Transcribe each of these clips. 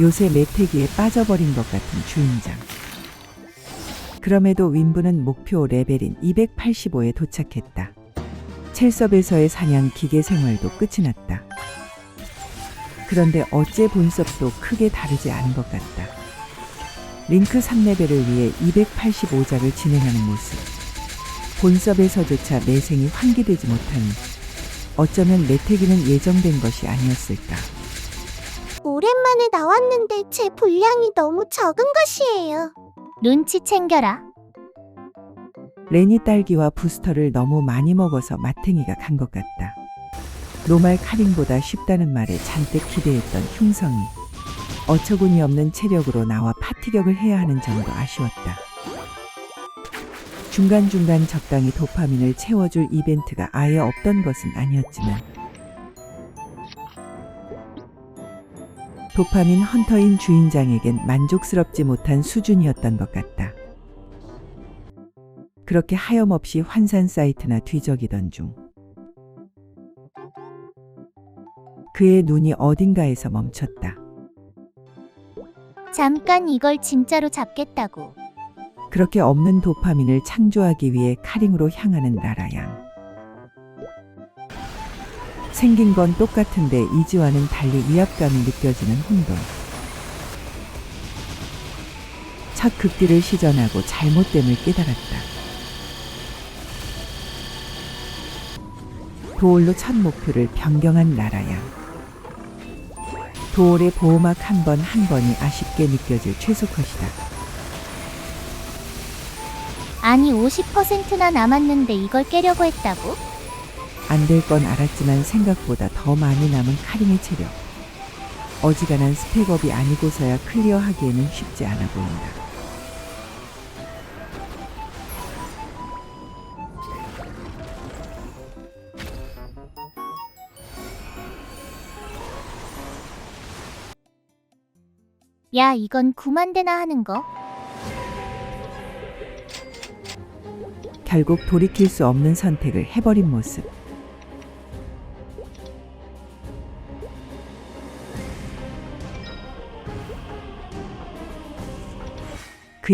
요새 메태기에 빠져버린 것 같은 주인장. 그럼에도 윈부는 목표 레벨인 285에 도착했다. 첼섭에서의 사냥 기계 생활도 끝이 났다. 그런데 어째 본섭도 크게 다르지 않은 것 같다. 링크 3레벨을 위해 285작을 진행하는 모습. 본섭에서조차 매생이 환기되지 못하니 어쩌면 메태기는 예정된 것이 아니었을까. 오랜만에 나왔는데 제 분량이 너무 적은 것이에요. 눈치 챙겨라. 레니 딸기와 부스터를 너무 많이 먹어서 마탱이가 간 것 같다. 노말 카링보다 쉽다는 말에 잔뜩 기대했던 흉성이 어처구니 없는 체력으로 나와 파티격을 해야 하는 점도 아쉬웠다. 중간중간 적당히 도파민을 채워줄 이벤트가 아예 없던 것은 아니었지만 도파민 헌터인 주인장에겐 만족스럽지 못한 수준이었던 것 같다. 그렇게 하염없이 환산 사이트나 뒤적이던 중 그의 눈이 어딘가에서 멈췄다. 잠깐 이걸 진짜로 잡겠다고. 그렇게 없는 도파민을 창조하기 위해 카링으로 향하는 라라양. 생긴 건 똑같은데 이지와는 달리 위압감이 느껴지는 혼돈. 첫 극딜을 시전하고 잘못됨을 깨달았다. 도올로 첫 목표를 변경한 라라양. 도올의 보호막 한번한 번이 아쉽게 느껴질 최소컷이다. 아니 50%나 남았는데 이걸 깨려고 했다고? 안 될 건 알았지만 생각보다 더 많이 남은 카링의 체력. 어지간한 스펙업이 아니고서야 클리어하기에는 쉽지 않아 보인다. 야 이건 9만 대나 하는 거? 결국 돌이킬 수 없는 선택을 해버린 모습.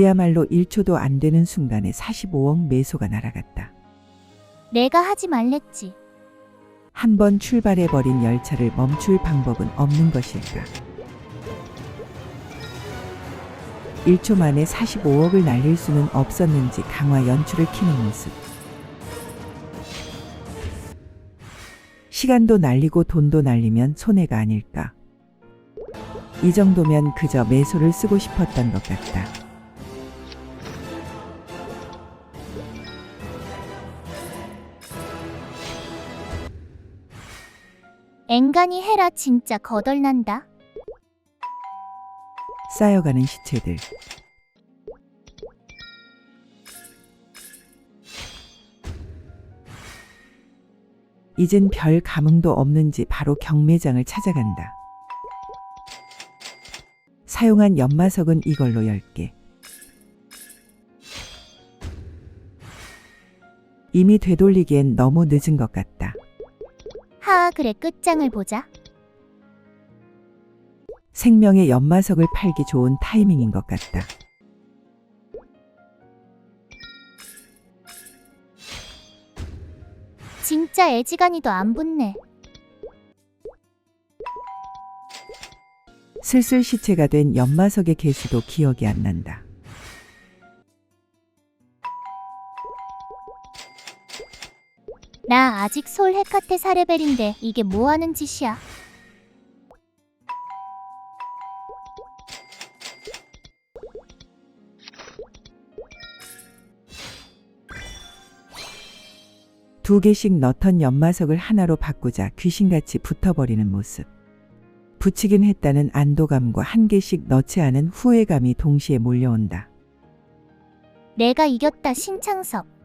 그야말로 1초도 안 되는 순간에 45억 매소가 날아갔다. 내가 하지 말랬지. 한 번 출발해버린 열차를 멈출 방법은 없는 것일까? 1초 만에 45억을 날릴 수는 없었는지 강화 연출을 키는 모습. 시간도 날리고 돈도 날리면 손해가 아닐까? 이 정도면 그저 매소를 쓰고 싶었던 것 같다. 앵간히 해라 진짜 거덜난다. 쌓여가는 시체들. 이젠 별 감흥도 없는지 바로 경매장을 찾아간다. 사용한 연마석은 이걸로 10개. 이미 되돌리기엔 너무 늦은 것 같다. 하하 그래 끝장을 보자. 생명의 연마석을 팔기 좋은 타이밍인 것 같다. 진짜 애지간히도 안 붙네. 슬슬 시체가 된 연마석의 개수도 기억이 안 난다. 나 아직 솔 헤카테 4레벨인데 이게 뭐 하는 짓이야? 두 개씩 넣던 연마석을 하나로 바꾸자 귀신같이 붙어버리는 모습. 붙이긴 했다는 안도감과 한 개씩 넣지 않은 후회감이 동시에 몰려온다. 내가 이겼다 신창섭.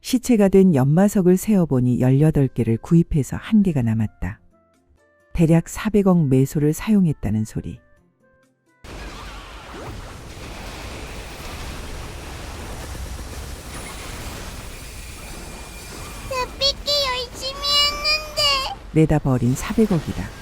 시체가 된 연마석을 세어보니 18개를 구입해서 한 개가 남았다. 대략 400억 매소를 사용했다는 소리. 열심히 했는데. 내다 버린 400억이다.